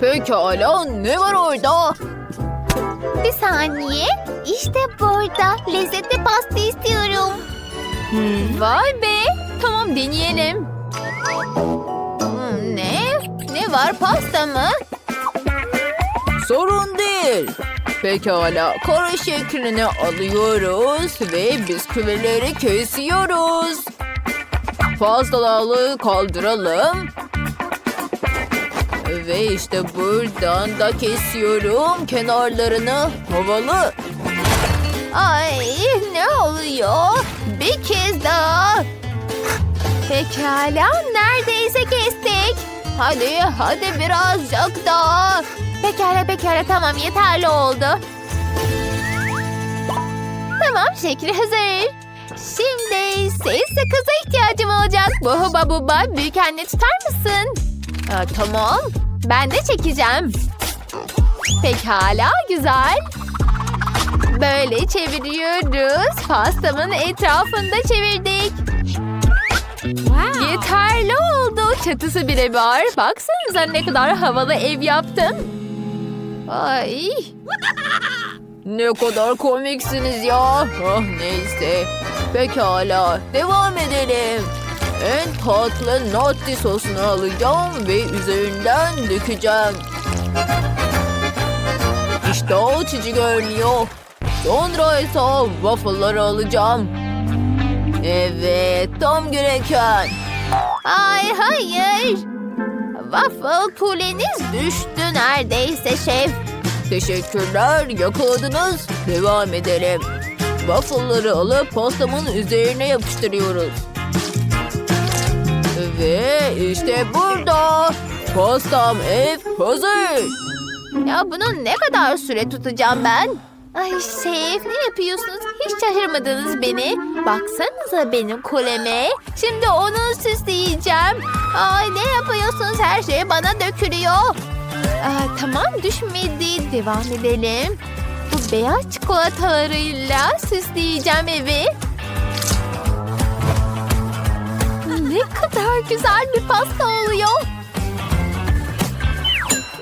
Pekala ne var orada? Bir saniye. İşte burada. Lezzetli pasta istiyorum. Vay be. Tamam deneyelim. Hmm, ne? Ne var pasta mı? Sorun değil. Pekala kare şeklini alıyoruz ve bisküvileri kesiyoruz. Fazlalığı kaldıralım. Ve işte buradan da kesiyorum kenarlarını. Havalı. Ay ne oluyor? Bir kez daha. Pekala neredeyse kestik. Hadi hadi birazcık daha. Pekala pekala tamam yeterli oldu. Tamam şekli hazır. Şimdi ses sakıza ihtiyacım olacak. Buhuba buba büyük anne tutar mısın? Ha, tamam. Ben de çekeceğim. Pekala güzel. Böyle çeviriyoruz. Pastamın etrafında çevirdik. Yeterli oldu. Çatısı bile var. Baksanıza ne kadar havalı ev yaptım. Ay. Ne kadar komiksiniz ya. Ah neyse. Pekala devam edelim. En tatlı nutty sosunu alacağım ve üzerinden dökeceğim. İşte açıcı görünüyor. Sonra ise waffle'ları alacağım. Evet tam gereken. Ay hayır. Waffle kuleniz düştü neredeyse şef. Teşekkürler yakaladınız. Devam edelim. Waffle'ları alıp pastamın üzerine yapıştırıyoruz. Ve işte burada. Pastam ev hazır. Ya bunu ne kadar süre tutacağım ben? Ay şef ne yapıyorsunuz? Hiç şaşırmadınız beni. Baksanıza benim kuleme. Şimdi onu süsleyeceğim. Ay ne yapıyorsunuz? Her şey bana dökülüyor. Aa, tamam düşmedi. Devam edelim. Bu beyaz çikolatalarıyla süsleyeceğim evi. Ne kadar güzel bir pasta oluyor.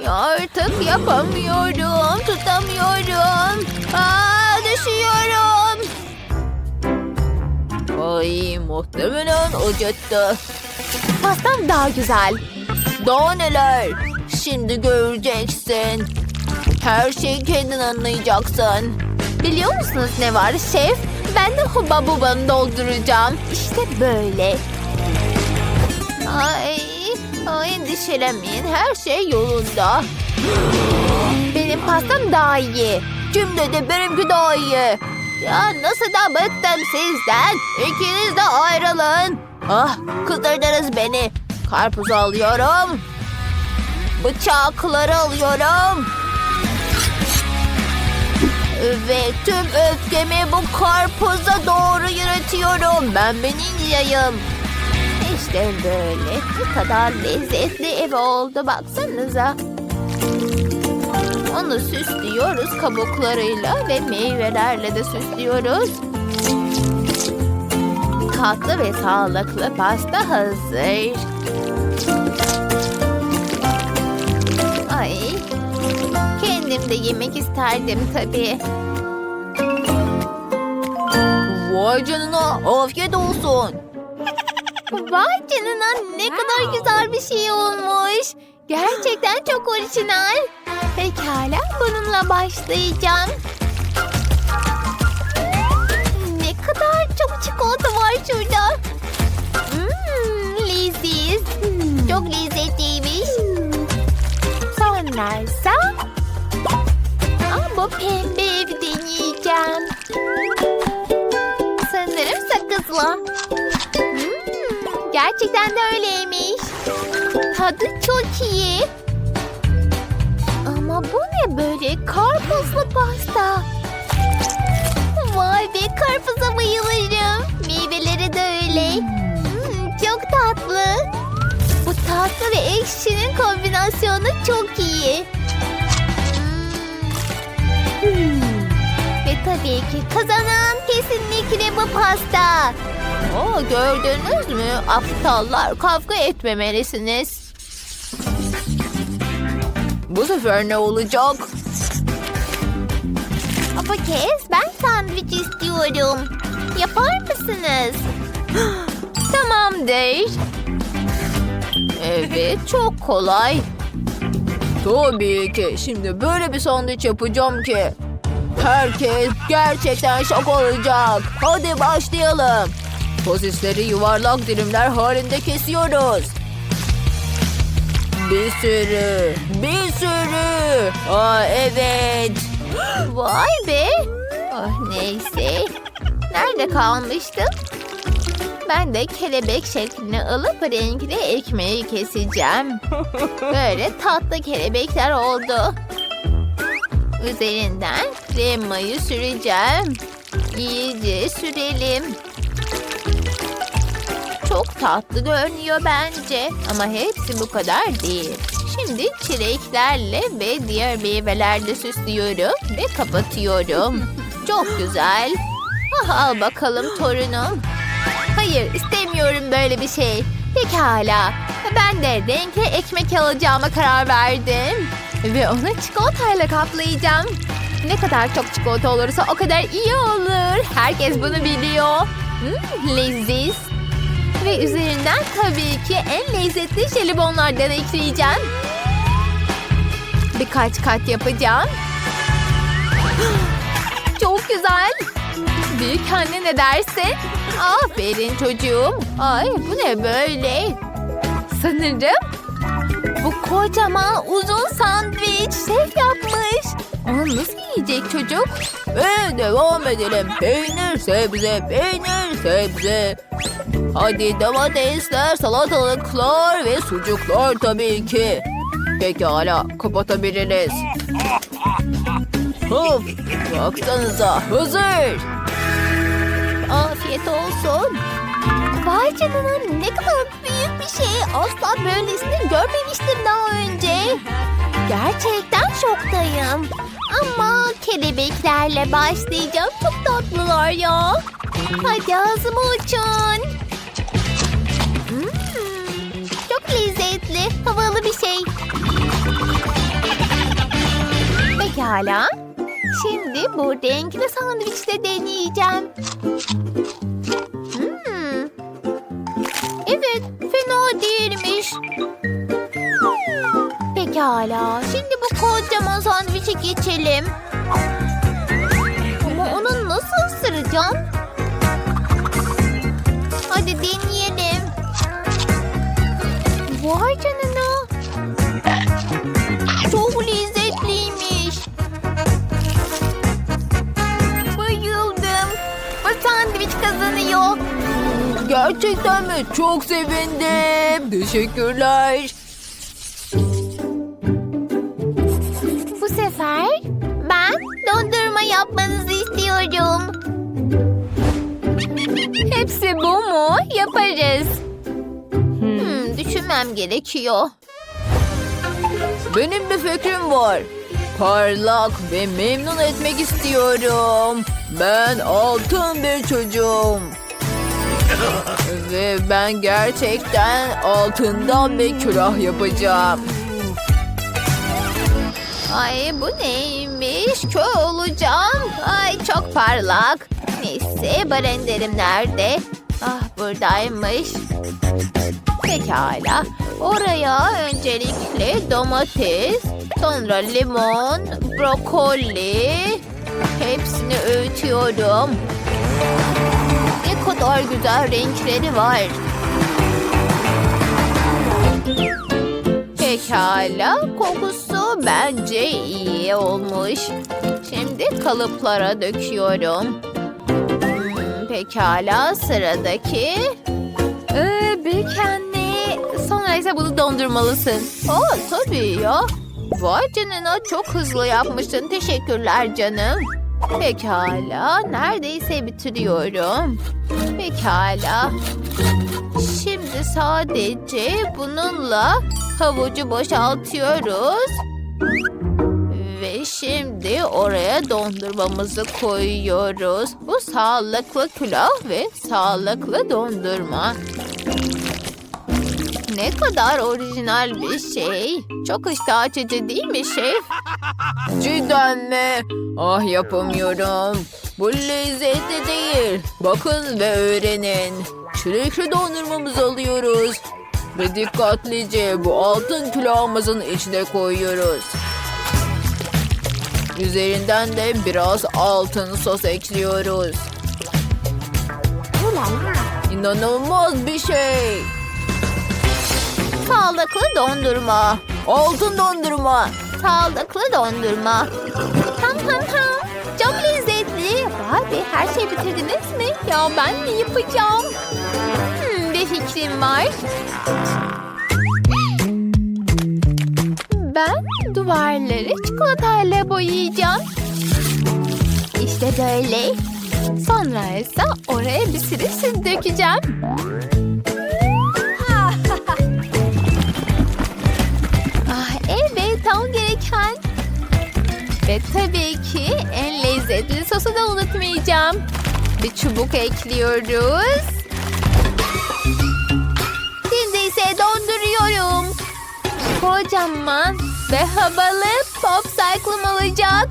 Artık yapamıyorum, tutamıyorum. Aa, düşüyorum. Ay muhtemelen acıttı. Pastam daha güzel. Daha neler? Şimdi göreceksin. Her şeyi kendin anlayacaksın. Biliyor musunuz ne var şef? Ben de huba bubanı dolduracağım. İşte böyle. Ay, ay endişelemeyin. Her şey yolunda. Benim pastam daha iyi. Kim dedi benimki daha iyi? Ya nasıl da bıktım sizden. İkiniz de ayrılın. Ah kızdırdınız beni. Karpuzu alıyorum. Bıçakları alıyorum. Ve tüm öfkemi bu karpuza doğru yönetiyorum. Ben bir ninjayım. İşte böyle. Ne kadar lezzetli ev oldu baksanıza. Onu süslüyoruz kabuklarıyla ve meyvelerle de süslüyoruz. Tatlı ve sağlıklı pasta hazır. Ay, kendim de yemek isterdim tabii. Vay canına afiyet olsun. Vay canına ne kadar güzel bir şey olmuş. Gerçekten çok orijinal. Pekala bununla başlayacağım. Ne kadar çok çikolata var şurada. Hmm, leziz. Çok lezzetliymiş. Sonraysa... Aa, bu pembe evi deneyeceğim. Gerçekten de öyleymiş. Tadı çok iyi. Ama bu ne böyle? Karpuzlu pasta. Vay be karpuza bayılırım. Meyveleri de öyle. Hmm, çok tatlı. Bu tatlı ve ekşinin kombinasyonu çok iyi. Hmm. Ve tabii ki kazanan kesinlikle bu pasta. Aa, gördünüz mü? Aptallar kavga etmemelisiniz. Bu sefer ne olacak? Apakez ben sandviç istiyorum. Yapar mısınız? Tamamdır. Evet, çok kolay. Tabii ki. Şimdi böyle bir sandviç yapacağım ki. Herkes gerçekten şok olacak. Hadi başlayalım. Sosisleri yuvarlak dilimler halinde kesiyoruz. Bir sürü, bir sürü. Aa evet. Vay be. Oh, neyse. Nerede kalmıştım? Ben de kelebek şeklini alıp renkli ekmeği keseceğim. Böyle tatlı kelebekler oldu. Üzerinden kremayı süreceğim. İyice sürelim. Çok tatlı görünüyor bence. Ama hepsi bu kadar değil. Şimdi çileklerle ve diğer meyvelerle süslüyorum ve kapatıyorum. Çok güzel. Ah, al bakalım torunum. Hayır istemiyorum böyle bir şey. Pekala. Ben de renkli ekmek alacağıma karar verdim. Ve onu çikolatayla kaplayacağım. Ne kadar çok çikolata olursa o kadar iyi olur. Herkes bunu biliyor. Hmm, leziz. Ve üzerinden tabii ki en lezzetli jelibonlardan ekleyeceğim. Birkaç kat yapacağım. Çok güzel. Büyük anne ne dersin? Aferin çocuğum. Ay bu ne böyle? Sanırım bu kocaman uzun sandviç şef yapmış. Onu nasıl yiyecek çocuk? Ve devam edelim. Peynir, sebze, peynir, sebze. Hadi domatesler, salatalıklar ve sucuklar tabii ki. Pekala, kapatabiliriz. Hop, baksanıza hazır. Afiyet olsun. Vay canına ne kadar büyük bir şey. Asla böylesini görmemiştim daha önce. Gerçekten şoktayım. Ama kelebeklerle başlayacağım. Çok tatlılar ya. Hadi ağzıma uçun. Hmm, çok lezzetli. Havalı bir şey. Pekala. Şimdi bu renkli sandviçte deneyeceğim. Hmm. Evet, fena değilmiş. Pekala, şimdi sandviçe geçelim. Ama onu nasıl ısıracağım? Hadi deneyelim. Vay canına. Çok lezzetliymiş. Bayıldım. Bu sandviç kazanıyor. Gerçekten mi? Çok sevindim. Teşekkürler. Yapmanızı istiyorum. Hepsi bu mu? Yaparız. Hmm, düşünmem gerekiyor. Benim bir fikrim var. Parlak ve memnun etmek istiyorum. Ben altın bir çocuğum. ve ben gerçekten altından bir külah yapacağım. Ay bu neymiş? Kör olacağım. Ay çok parlak. Neyse barenderim nerede? Ah buradaymış. Pekala. Oraya öncelikle domates, sonra limon, brokoli. Hepsini öğütüyorum. Ne kadar güzel renkleri var. Pekala, kokusu bence iyi olmuş. Şimdi kalıplara döküyorum. Hmm, pekala, sıradaki. Ee, büyük anne, sonra ise bunu dondurmalısın. Aa, tabii ya. Vay canına çok hızlı yapmışsın. Teşekkürler canım. Pekala, neredeyse bitiriyorum. Pekala. Şimdi sadece bununla havucu boşaltıyoruz. Ve şimdi oraya dondurmamızı koyuyoruz. Bu sağlıklı külah ve sağlıklı dondurma. Ne kadar orijinal bir şey. Çok iştah açıcı değil mi şef? Cidden mi? Ah yapamıyorum. Bu lezzetli değil. Bakın ve öğrenin. Çilekli dondurmamızı alıyoruz. Ve dikkatlice bu altın külahımızın içine koyuyoruz. Üzerinden de biraz altın sos ekliyoruz. İnanılmaz bir şey. Sağlıklı dondurma. Altın dondurma. Sağlıklı dondurma. Ham ham ham. Çok lezzetli. Vay be her şeyi bitirdiniz mi? Ya ben mi yapacağım? Bir fikrim var. Ben duvarları çikolatayla boyayacağım. İşte böyle. Sonra ise oraya bir sürü süt dökeceğim. Ah evet tam gereken. Ve tabii ki en lezzetli sosu da unutmayacağım. Bir çubuk ekliyoruz. Şimdi ise donduruyorum. Kocaman ve havalı pop cycle'ım olacak.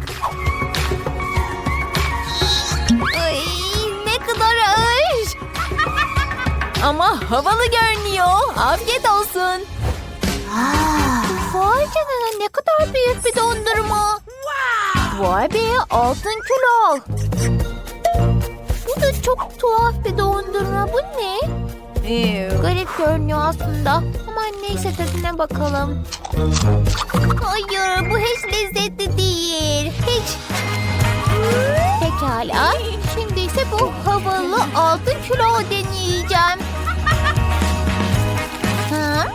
Ay, ne kadar ağır. Ama havalı görünüyor. Afiyet olsun. Vay canına ne kadar büyük bir dondurma. Vay be altın kilo. Bu da çok tuhaf bir dondurma. Bu ne? Garip görünüyor aslında. Ama neyse tadına bakalım. Hayır bu hiç lezzetli değil. Hiç. Pekala. Şimdi ise bu havalı altın kilo deneyeceğim. Ha?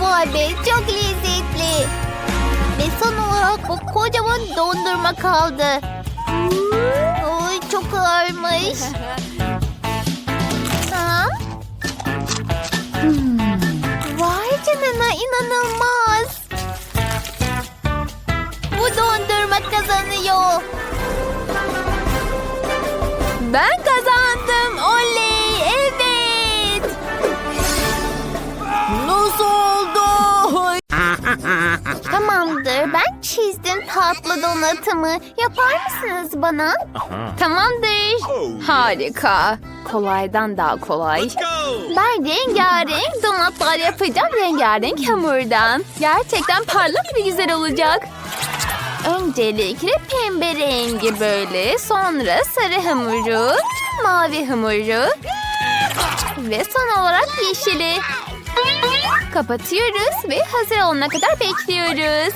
Vay be çok lezzetli. Ve son olarak bu kocaman dondurma kaldı. Oy çok ağırmış. canına inanılmaz. Bu dondurma kazanıyor. Ben kazandım. Tatlı donatımı. Yapar mısınız bana? Tamamdır. Harika. Kolaydan daha kolay. Ben rengarenk donatlar yapacağım rengarenk hamurdan. Gerçekten parlak ve güzel olacak. Öncelikle pembe rengi böyle, sonra sarı hamuru, mavi hamuru ve son olarak yeşili. Kapatıyoruz ve hazır olana kadar bekliyoruz.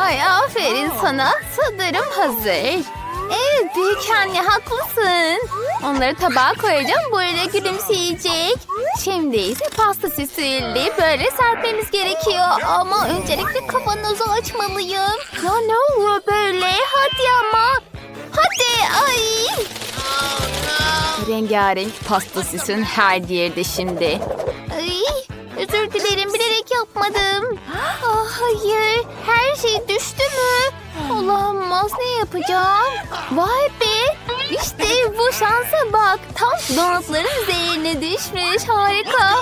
Ay aferin sana. Sanırım hazır. Evet büyük anne haklısın. Onları tabağa koyacağım. Böyle gülümseyecek. Şimdi ise pasta süsüyle böyle serpmemiz gerekiyor. Ama öncelikle kavanozı açmalıyım. Ya ne oluyor böyle? Hadi ama. Hadi ay. Rengarenk pasta süsün her yerde şimdi. Ay, özür dilerim bilerek yapmadım. Ah, hayır her şey düştü mü? Olamaz ne yapacağım? Vay be işte bu şansa bak. Tam donatların üzerine düşmüş harika.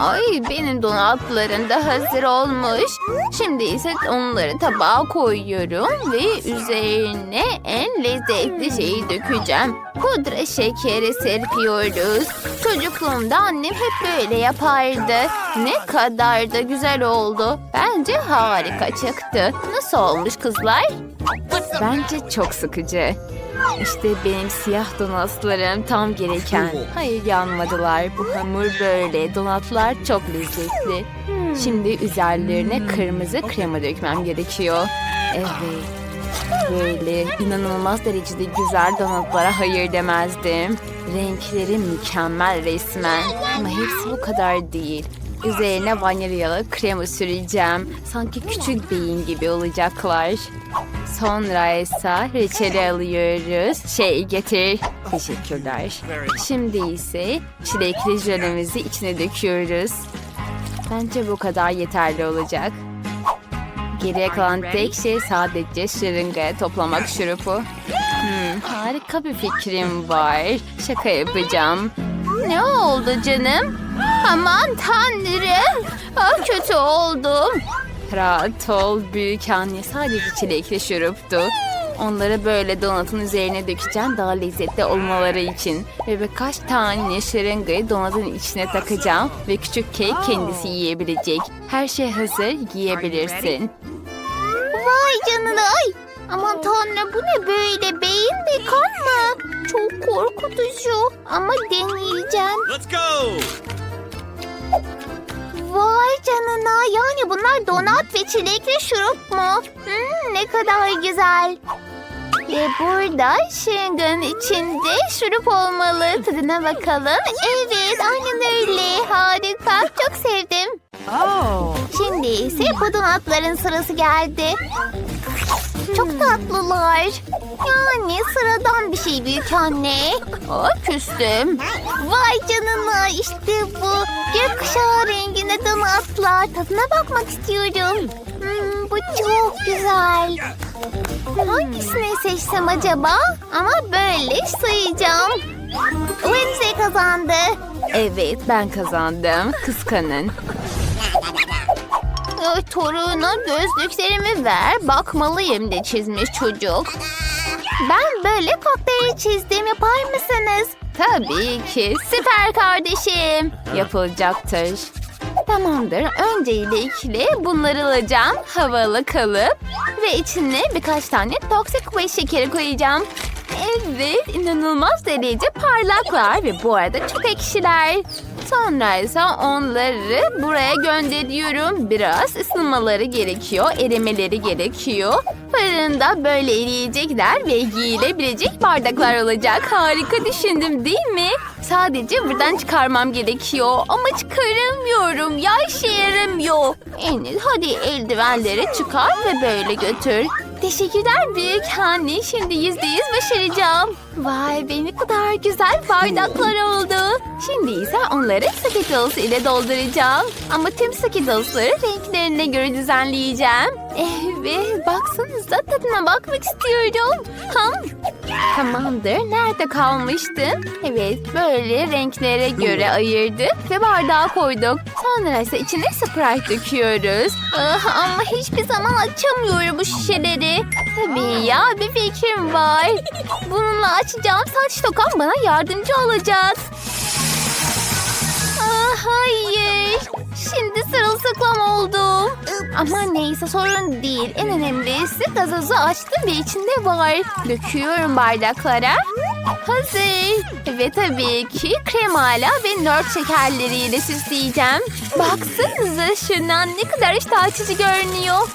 Ay benim donatlarım da hazır olmuş. Şimdi ise onları tabağa koyuyorum ve üzerine en lezzetli şeyi dökeceğim. Pudra şekeri serpiyoruz. Çocukluğumda annem hep böyle yapardı. Ne kadar da güzel oldu. Bence harika çıktı. Nasıl olmuş kızlar? Bence çok sıkıcı. İşte benim siyah donatlarım tam gereken. Hayır yanmadılar. Bu hamur böyle. Donatlar çok lezzetli. Şimdi üzerlerine kırmızı krema dökmem gerekiyor. Evet. Böyle inanılmaz derecede güzel donatlara hayır demezdim. Renkleri mükemmel resmen. Ama hepsi bu kadar değil. Üzerine vanilyalı krema süreceğim. Sanki küçük beyin gibi olacaklar. Sonra ise reçeli alıyoruz. Şey getir. Teşekkürler. Şimdi ise çilekli jölemizi içine döküyoruz. Bence bu kadar yeterli olacak. Geriye kalan tek şey sadece şırıngaya toplamak şurupu. Hmm, harika bir fikrim var. Şaka yapacağım. Ne oldu canım? Aman tanrım. Ah, kötü oldum. Rahat ol büyük anne sadece çilekli şuruptu. Onları böyle donatın üzerine dökeceğim daha lezzetli olmaları için. Ve birkaç tane şırıngayı donatın içine takacağım. Ve küçük kek kendisi yiyebilecek. Her şey hazır yiyebilirsin. Vay canına. Ay. Aman tanrım bu ne böyle? Beyin mi kan mı? Çok korkutucu. Ama deneyeceğim. Let's go! Vay canına. Yani bunlar donat ve çilekli şurup mu? Hmm, ne kadar güzel. Ve burada şırınganın içinde şurup olmalı. Tadına bakalım. Evet aynen öyle. Harika. Çok sevdim. Şimdi ise bu donatların sırası geldi. Çok tatlılar. Yani sıradan bir şey büyük anne. Aa, küstüm. Vay canına işte bu. Gökkuşağı renginde donatlar. Tadına bakmak istiyorum. Hmm, bu çok güzel. Hangisini seçsem acaba? Ama böyle sayacağım. Wednesday kazandı. Evet ben kazandım. Kıskanın. Ay, Toruna gözlüklerimi ver. Bakmalıyım de çizmiş çocuk. Ben böyle kokteyl çizdim. Yapar mısınız? Tabii ki Süper kardeşim. yapılacaktır. Tamamdır. Öncelikle bunları alacağım. Havalı kalıp ve içine birkaç tane toksik ve şekeri koyacağım. Evet, inanılmaz derece parlaklar ve bu arada çok ekşiler. Sonra ise onları buraya gönderiyorum. Biraz ısınmaları gerekiyor, erimeleri gerekiyor. Fırında böyle eriyecekler ve yiyilebilecek bardaklar olacak. Harika düşündüm değil mi? Sadece buradan çıkarmam gerekiyor ama çıkaramıyorum. Ya işe yaramıyor. Enes hadi eldivenleri çıkar ve böyle götür. Teşekkürler büyük anne. Şimdi yüzde yüz başaracağım. Vay be ne kadar güzel bardaklar oldu. Şimdi ise onları Skittles ile dolduracağım. Ama tüm Skittles'ları renklerine göre düzenleyeceğim. Evet baksanıza tadına bakmak istiyorum. Ham. Tamamdır. Nerede kalmıştım? Evet böyle renklere göre ayırdık ve bardağa koyduk. Sonra ise içine Sprite döküyoruz. Ah, ama hiçbir zaman açamıyorum bu şişeleri. Tabii ya bir fikrim var. Bununla açacağım saç tokam bana yardımcı olacak. Ah, hayır. Şimdi sırılsıklam oldum. Ama neyse sorun değil. En önemlisi gazozu açtım ve içinde var. Döküyorum bardaklara. Hazır. Ve tabii ki kremayla ve nört şekerleriyle süsleyeceğim. Baksanıza şundan ne kadar iştah açıcı görünüyor.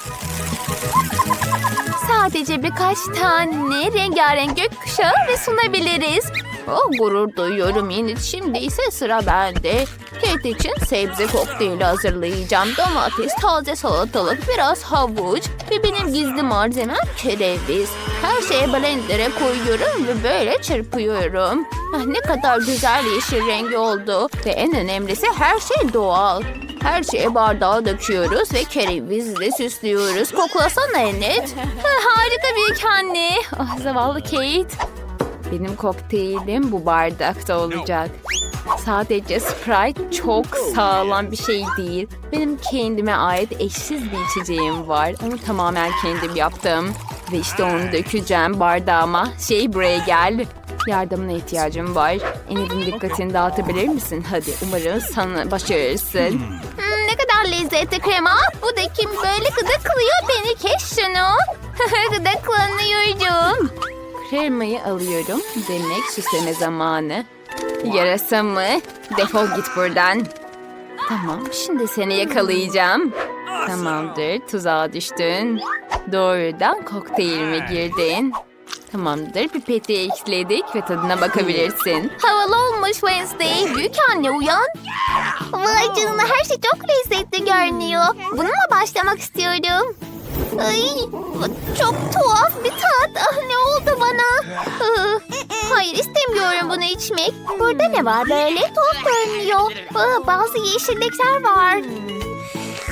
Sadece birkaç tane rengarenk gökkuşağı ve sunabiliriz. Oh, gurur duyuyorum Yenit. Şimdi ise sıra bende. Kate için sebze kokteyli hazırlayacağım. Domates, taze salatalık, biraz havuç ve benim gizli malzemem kereviz. Her şeyi blender'e koyuyorum ve böyle çırpıyorum. Ah, ne kadar güzel yeşil rengi oldu. Ve en önemlisi her şey doğal. Her şeyi bardağa döküyoruz ve kerevizle süslüyoruz. Koklasana Enet. Harika büyük anne. Ah, zavallı Kate. Benim kokteylim bu bardakta olacak. Sadece Sprite çok sağlam bir şey değil. Benim kendime ait eşsiz bir içeceğim var. Onu tamamen kendim yaptım. Ve işte onu dökeceğim bardağıma. Şey buraya gel. Yardımına ihtiyacım var. Enid'in dikkatini dağıtabilir misin? Hadi umarım sana başarırsın. Hmm, ne kadar lezzetli krema. Bu da kim böyle gıdıklıyor beni kes şunu. Gıdıklanıyorum. Kremayı alıyorum. Demek süsleme zamanı. Yarasa mı? Defol git buradan. Tamam, şimdi seni yakalayacağım. Tamamdır, tuzağa düştün. Doğrudan kokteylime girdin. Tamamdır, pipeti ekledik ve tadına bakabilirsin. Havalı olmuş Wednesday. Büyük anne uyan. Vay canına her şey çok lezzetli görünüyor. Bununla başlamak istiyorum. Ay, çok tuhaf bir tat. Ah, ne oldu bana? Ah, Hayır istemiyorum bunu içmek. Burada ne var böyle? Tuhaf görünüyor. Ah, Bazı yeşillikler var.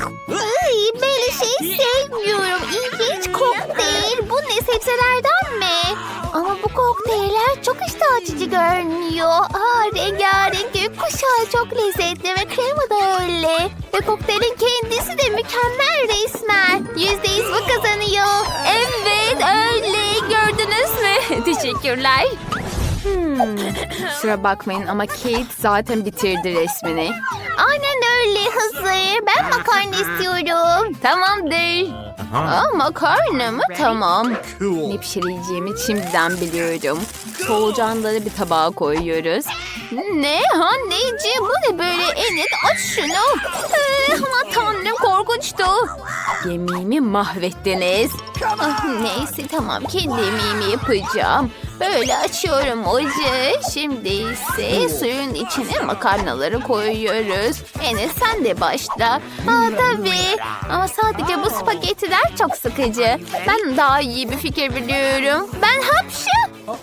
Ay, böyle şey sevmiyorum. İlginç kokteyl. Bu ne sebzelerden mi? Ama bu kokteyller çok iştah açıcı görünüyor. Aa, rengarenk gökkuşağı çok lezzetli ve krema da öyle. Ve kokteylin kendisi de mükemmel resmen. Yüzde yüz bu kazanıyor. Evet öyle gördünüz mü? Teşekkürler. Hmm, kusura bakmayın ama Kate zaten bitirdi resmini. Aynen öyle hazır. Ben makarna istiyorum. Tamamdır. Aa, makarna mı? Tamam. Cool. Ne pişireceğimi şimdiden biliyorum. Solucanları bir tabağa koyuyoruz. Ne anneciğim bu ne böyle Enet aç şunu. Ee, ama tanrım korkunçtu. Yemeğimi mahvettiniz. Ah, neyse tamam kendi yemeğimi yapacağım. Böyle açıyorum ocağı. Şimdi ise suyun içine makarnaları koyuyoruz. Enes sen de başla. Aa tabii. Ama sadece bu spagettiler çok sıkıcı. Ben daha iyi bir fikir biliyorum. Ben hapşı.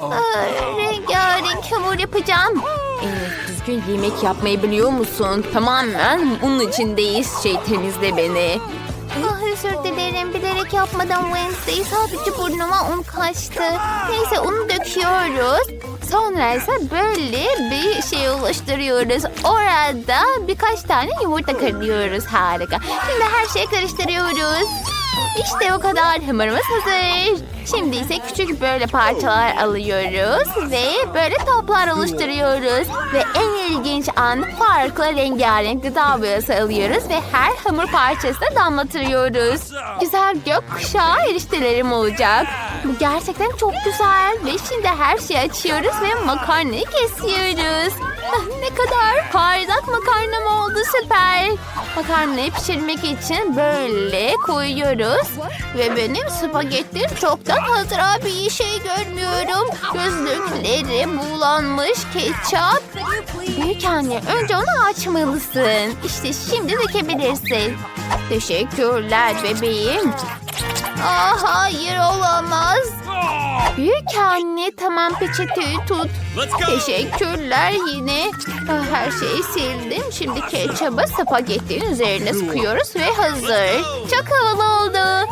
Aa, rengarenk hamur yapacağım. Evet, düzgün yemek yapmayı biliyor musun? Tamamen onun içindeyiz. Şey temizle beni. Ah, özür dilerim bilerek yapmadan Wednesday sadece burnuma un kaçtı. Neyse unu döküyoruz. Sonra ise böyle bir şey oluşturuyoruz. Orada birkaç tane yumurta kırıyoruz. Harika. Şimdi her şeyi karıştırıyoruz. İşte o kadar hamurumuz hazır. Şimdi ise küçük böyle parçalar alıyoruz ve böyle toplar oluşturuyoruz. Ve en ilginç an farklı rengarenk gıda boyası alıyoruz ve her hamur parçasına damlatıyoruz. Güzel gökkuşağı eriştelerim olacak. Bu gerçekten çok güzel ve şimdi her şeyi açıyoruz ve makarnayı kesiyoruz. Ah, ne kadar parlak makarnam oldu süper. Makarnayı pişirmek için böyle koyuyoruz. Ve benim spagettim çoktan hazır abi iyi şey görmüyorum. Gözlüklerim bulanmış ketçap. Büyük anne önce onu açmalısın. İşte şimdi dökebilirsin. Teşekkürler bebeğim. Aa, hayır olamaz. Büyük anne tamam peçeteyi tut. Teşekkürler yine. Ah, Her şeyi sildim. Şimdi ketçabı spagettinin üzerine sıkıyoruz ve hazır. Çok havalı oldu.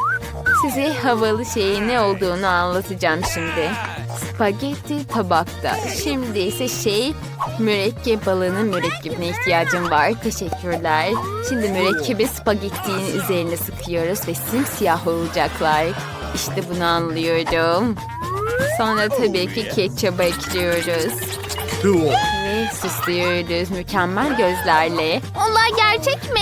Size havalı şeyin ne olduğunu anlatacağım şimdi. Spagetti tabakta. Şimdi ise şey mürekkep balığının mürekkebine ihtiyacım var. Teşekkürler. Şimdi mürekkebi spagettinin üzerine sıkıyoruz ve simsiyah olacaklar. İşte bunu anlıyorum. Sonra tabii ki ketçabı ekliyoruz. Ve süslüyoruz mükemmel gözlerle. Onlar gerçek mi?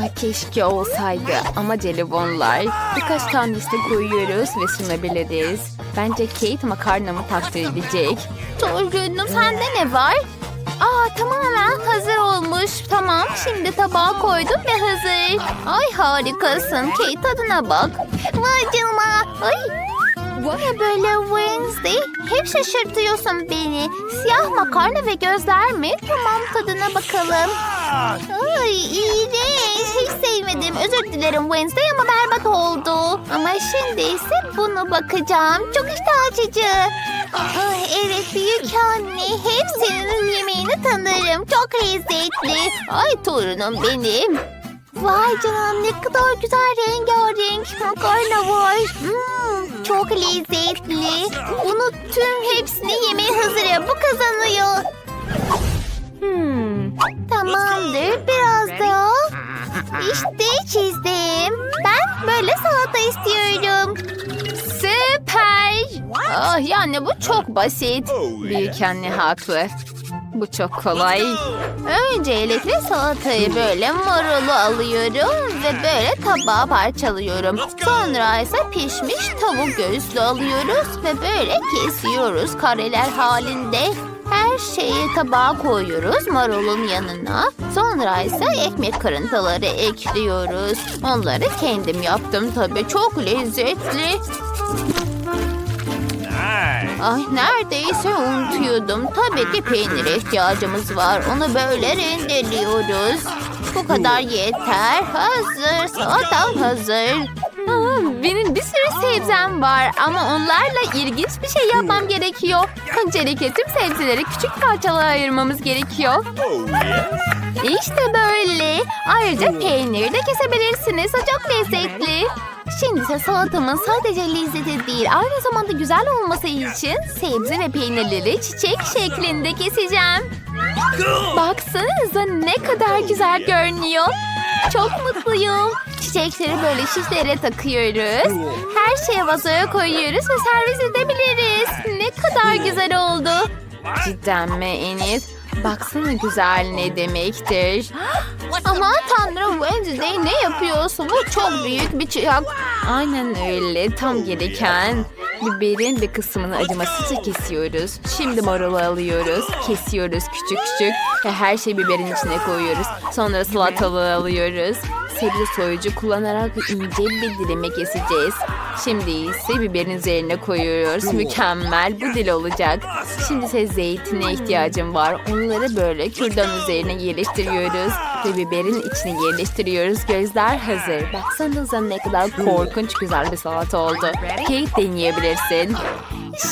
Ay keşke olsaydı ama jelibonlar. Birkaç tanesini koyuyoruz ve sunabiliriz. Bence Kate makarnamı takdir edecek. Torgunum sende ne var? Aa tamamen hazır olmuş. Tamam şimdi tabağa koydum ve hazır. Ay harikasın. Kate tadına bak. Vay canına. Ay. Ne böyle Wednesday? Hep şaşırtıyorsun beni. Siyah makarna ve gözler mi? Tamam tadına bakalım. Ay iğrenç. Hiç sevmedim. Özür dilerim Wednesday ama berbat oldu. Ama şimdi ise bunu bakacağım. Çok iştah açıcı. Ay, evet büyük anne. Hepsinin yemeğini tanırım. Çok lezzetli. Ay torunum benim. Vay canına ne kadar güzel rengarenk makarna var. Hmm, çok lezzetli. Bunu tüm hepsini yemeye hazır. Bu kazanıyor. Hmm. Tamamdır biraz daha. İşte çizdim. Ben böyle salata istiyorum. Süper. Ah yani bu çok basit. Büyük anne haklı. Bu çok kolay. Öncelikle salatayı böyle marulu alıyorum ve böyle tabağa parçalıyorum. Sonra ise pişmiş tavuk göğsü alıyoruz ve böyle kesiyoruz kareler halinde. Her şeyi tabağa koyuyoruz marulun yanına. Sonra ise ekmek kırıntıları ekliyoruz. Onları kendim yaptım tabii. Çok lezzetli. Ay neredeyse unutuyordum. Tabii ki peynire ihtiyacımız var. Onu böyle rendeliyoruz. Bu kadar yeter. Hazır. Salatam hazır. Aa, benim bir sürü sebzem var ama onlarla ilginç bir şey yapmam gerekiyor. Öncelikle kesip sebzeleri küçük parçalara ayırmamız gerekiyor. İşte böyle. Ayrıca peyniri de kesebilirsiniz. O çok lezzetli. Şimdi ise salatamın sadece lezzeti değil aynı zamanda güzel olması için sebze ve peynirleri çiçek şeklinde keseceğim. Baksanıza ne kadar güzel görünüyor. Çok mutluyum. Çiçekleri böyle şişlere takıyoruz. Her şeyi vazoya koyuyoruz ve servis edebiliriz. Ne kadar güzel oldu. Cidden mi Enis? Baksana güzel ne demektir. Aman tanrım Wednesday ne yapıyorsun? Bu çok büyük bir çıyak. Aynen öyle tam gereken. Biberin bir kısmını acımasızca kesiyoruz. Şimdi marulu alıyoruz. Kesiyoruz küçük küçük. Ve her şeyi biberin içine koyuyoruz. Sonra salatalığı alıyoruz. Sebze soyucu kullanarak ince bir dilime keseceğiz. Şimdi ise biberin üzerine koyuyoruz. Mükemmel bu dil olacak. Şimdi ise zeytine ihtiyacım var. Onları böyle kürdan üzerine yerleştiriyoruz. Ve biberin içine yerleştiriyoruz. Gözler hazır. Baksanıza ne kadar korkunç güzel bir salata oldu. Kate deneyebilirsin.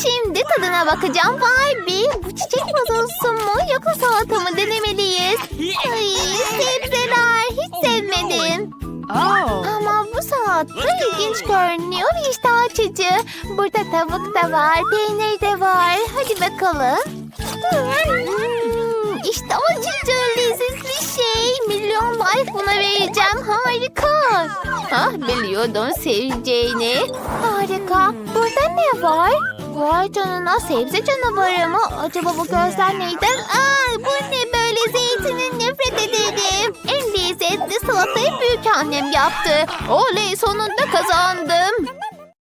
Şimdi tadına bakacağım. Vay be bu çiçek vazosu mu yoksa salata mı denemeliyiz. Ay sebzeler hiç sevmedim. Ama bu salata ilginç görünüyor ve iştah açıcı. Burada tavuk da var, peynir de var. Hadi bakalım. İştah açıcı, lezzetli bir şey. Milyon like buna vereceğim. Harika. Ah biliyordum seveceğini. Harika. Burada ne var? Vay canına sebze canavarı mı? Acaba bu gözler neyden? Aa, bu ne böyle zeytinin nefret ederim. En lezzetli salatayı büyük annem yaptı. Oley sonunda kazandım.